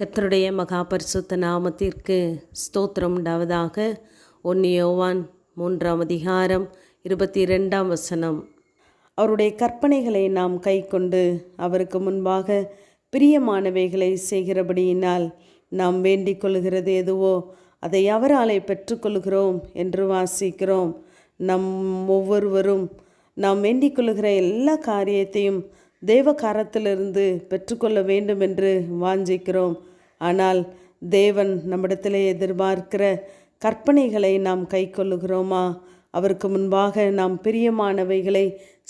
கத்தருடைய மகா பரிசுத்த நாமத்திற்கு ஸ்தோத்திரம் உண்டாவதாக. ஒன்று யோவான் மூன்றாம் அதிகாரம் இருபத்தி ரெண்டாம் வசனம். அவருடைய கற்பனைகளை நாம் கைக்கொண்டு அவருக்கு முன்பாக பிரியமானவைகளை செய்கிறபடியினால் நாம் வேண்டிக் கொள்கிறது எதுவோ அதை அவராலே பெற்றுக்கொள்கிறோம் என்று வாசிக்கிறோம். நம் ஒவ்வொருவரும் நாம் வேண்டிக் கொள்கிற எல்லா காரியத்தையும் தேவகாரத்திலிருந்து பெற்றுக்கொள்ள வேண்டும் என்று வாஞ்சிக்கிறோம். ஆனால் தேவன் நம்மிடத்திலே எதிர்பார்க்கிற கற்பனைகளை நாம் கை கொள்ளுகிறோமா அவருக்கு முன்பாக நாம் பிரியமானவைகளை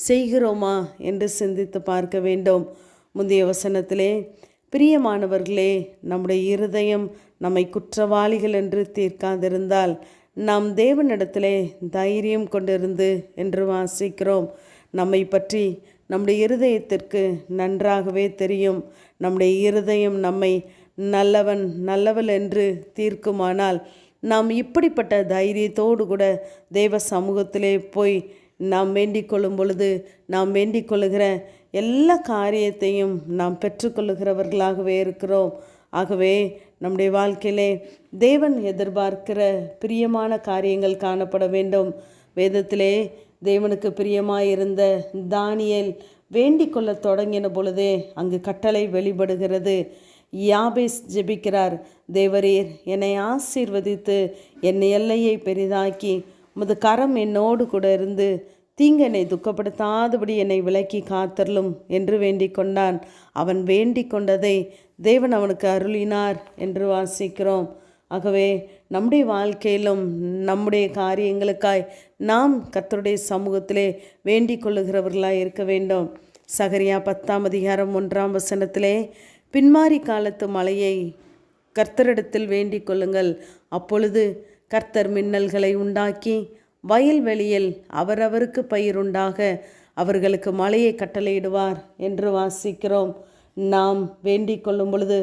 செய்கிறோமா என்று சிந்தித்து பார்க்க வேண்டும். முந்தைய வசனத்திலே பிரியமானவர்களே நம்முடைய இருதயம் நம்மை குற்றவாளிகள் என்று தீர்க்காதிருந்தால் நாம் தேவனிடத்திலே தைரியம் கொண்டிருந்து என்று வாசிக்கிறோம். நம்மை பற்றி நம்முடைய இருதயத்திற்கு நன்றாகவே தெரியும். நம்முடைய இருதயம் நம்மை நல்லவன் நல்லவள் என்று தீர்க்குமானால் நாம் இப்படிப்பட்ட தைரியத்தோடு கூட தெய்வ சமூகத்திலே போய் நாம் வேண்டிக் கொள்ளும் பொழுது நாம் வேண்டிக் கொள்ளுகிற எல்லா காரியத்தையும் நாம் பெற்றுக்கொள்ளுகிறவர்களாகவே இருக்கிறோம். ஆகவே நம்முடைய வாழ்க்கையிலே தேவன் எதிர்பார்க்கிற பிரியமான காரியங்கள் காணப்பட வேண்டும். வேதத்திலே தேவனுக்கு பிரியமாயிருந்த தானியல் வேண்டிக் கொள்ள தொடங்கின பொழுதே அங்கு கட்டளை வெளிப்படுகிறது. யாபேஸ் ஜெபிக்கிறார் தேவரீர் என்னை ஆசீர்வதித்து என் எல்லையை பெரிதாக்கி முது கரம் என்னோடு கூட இருந்து தீங்கனை துக்கப்படுத்தாதபடி என்னை விலக்கி காத்தரலும் என்று வேண்டிக் கொண்டான். அவன் வேண்டிக் கொண்டதை தேவன் அவனுக்கு அருளினார் என்று வாசிக்கிறோம். ஆகவே நம்முடைய வாழ்க்கையிலும் நம்முடைய காரியங்களுக்காய் நாம் கர்த்தருடைய சமூகத்திலே வேண்டிக் கொள்ளுகிறவர்களாய் இருக்க வேண்டும். சகரியா பத்தாம் அதிகாரம் ஒன்றாம் வசனத்திலே பின்மாறி காலத்து மழையை கர்த்தரிடத்தில் வேண்டிக் கொள்ளுங்கள். அப்பொழுது கர்த்தர் மின்னல்களை உண்டாக்கி வயல்வெளியில் அவரவருக்கு பயிருண்டாக அவர்களுக்கு மழையை கட்டளையிடுவார் என்று வாசிக்கிறோம். நாம் வேண்டிக் கொள்ளும் பொழுது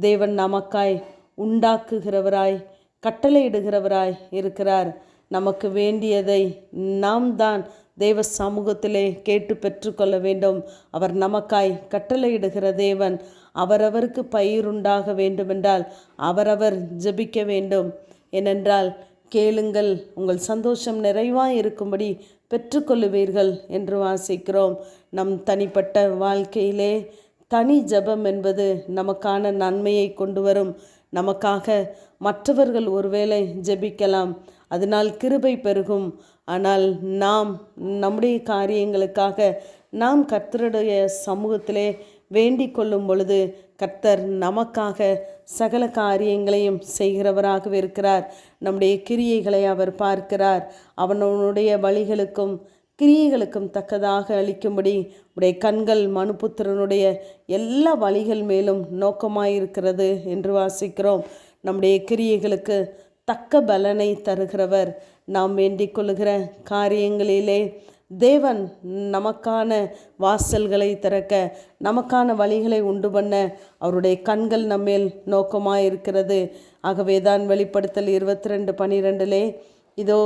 தேவன் நமக்காய் உண்டாக்குகிறவராய் கட்டளையிடுகிறவராய் இருக்கிறார். நமக்கு வேண்டியதை நாம் தான் தேவ சமூகத்திலே கேட்டு பெற்றுக்கொள்ள வேண்டும். அவர் நமக்காய் கட்டளையிடுகிற தேவன் அவரவருக்கு பயிருண்டாக வேண்டுமென்றால் அவரவர் ஜெபிக்க வேண்டும். ஏனென்றால் கேளுங்கள் உங்கள் சந்தோஷம் நிறைவாக இருக்கும்படி பெற்றுக்கொள்ளுவீர்கள் என்று வாசிக்கிறோம். நம் தனிப்பட்ட வாழ்க்கையிலே தனி ஜபம் என்பது நமக்கான நன்மையை கொண்டு வரும். நமக்காக மற்றவர்கள் ஒருவேளை ஜெபிக்கலாம். அதனால் கிருபை பெருகும். ஆனால் நாம் நம்முடைய காரியங்களுக்காக நாம் கர்த்தருடைய சமூகத்திலே வேண்டிக் கொள்ளும் பொழுது கர்த்தர் நமக்காக சகல காரியங்களையும் செய்கிறவராகவே இருக்கிறார். நம்முடைய கிரியைகளை அவர் பார்க்கிறார். அவனுடைய வழிகளுக்கும் கிரியைகளுக்கும் தக்கதாக அளிக்கும்படி உடைய கண்கள் மனுபுத்திரனுடைய எல்லா வழிகள் மேலும் நோக்கமாயிருக்கிறது என்று வாசிக்கிறோம். நம்முடைய கிரியைகளுக்கு தக்க பலனை தருகிறவர் நாம் வேண்டிக் கொள்ளுகிற காரியங்களிலே தேவன் நமக்கான வாசல்களை திறக்க நமக்கான வழிகளை உண்டு பண்ண அவருடைய கண்கள் நம்மேல் நோக்கமாயிருக்கிறது. ஆகவே தான் வெளிப்படுத்தல் இருபத்தி ரெண்டு பனிரெண்டிலே இதோ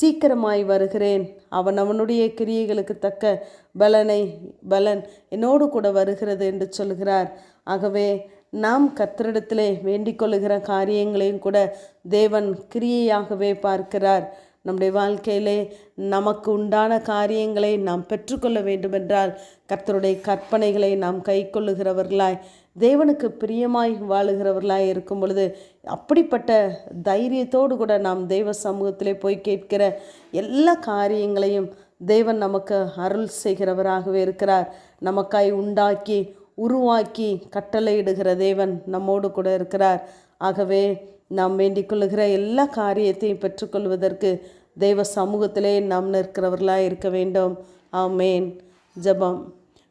சீக்கிரமாய் வருகிறேன். அவன் அவனுடைய கிரியைகளுக்கு தக்க பலனை பலன் என்னோடு கூட வருகிறது என்று சொல்கிறார். ஆகவே நாம் கத்தரிடத்திலே வேண்டிக் கொள்ளுகிற காரியங்களையும் கூட தேவன் கிரியையாகவே பார்க்கிறார். நம்முடைய வாழ்க்கையிலே நமக்கு உண்டான காரியங்களை நாம் பெற்றுக்கொள்ள வேண்டுமென்றால் கர்த்தருடைய கற்பனைகளை நாம் கை கொள்ளுகிறவர்களாய் தேவனுக்கு பிரியமாய் வாழுகிறவர்களாக இருக்கும் பொழுது அப்படிப்பட்ட தைரியத்தோடு கூட நாம் தெய்வ சமூகத்திலே போய் கேட்கிற எல்லா காரியங்களையும் தேவன் நமக்கு அருள் செய்கிறவராகவே இருக்கிறார். நமக்காய் உண்டாக்கி உருவாக்கி கட்டளையிடுகிற தேவன் நம்மோடு கூட இருக்கிறார். ஆகவே நாம் வேண்டிக் கொள்ளுகிற எல்லா காரியத்தையும் பெற்றுக்கொள்வதற்கு தெய்வ சமூகத்திலே நாம் நிற்கிறவர்களாக இருக்க வேண்டும். ஆமேன். ஜபம்.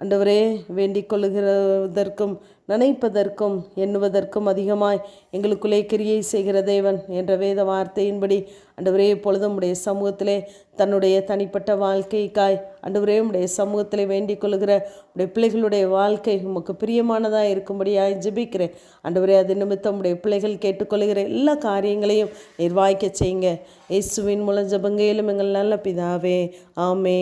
அண்டவரே வேண்டிக் கொள்ளுகிறதற்கும் நினைப்பதற்கும் எண்ணுவதற்கும் அதிகமாய் எங்களுக்குள்ளே கிரியை செய்கிற தேவன் என்ற வேத வார்த்தையின்படி அண்டவரே பொழுதும் உடைய சமூகத்திலே தன்னுடைய தனிப்பட்ட வாழ்க்கைக்காய் அண்டவரே உடைய சமூகத்திலே வேண்டிக் கொள்ளுகிற உடைய பிள்ளைகளுடைய வாழ்க்கை உமக்கு பிரியமானதாக இருக்கும்படியாய் ஜெபிக்கிறேன். அண்டவரே அது நிமித்தம் உடைய பிள்ளைகள் கேட்டுக்கொள்கிற எல்லா காரியங்களையும் நிர்வாகிக்க செய்யுங்க. இயேசுவின் மூலம் ஜபங்கையிலும் எங்கள் நல்ல பிதாவே ஆமே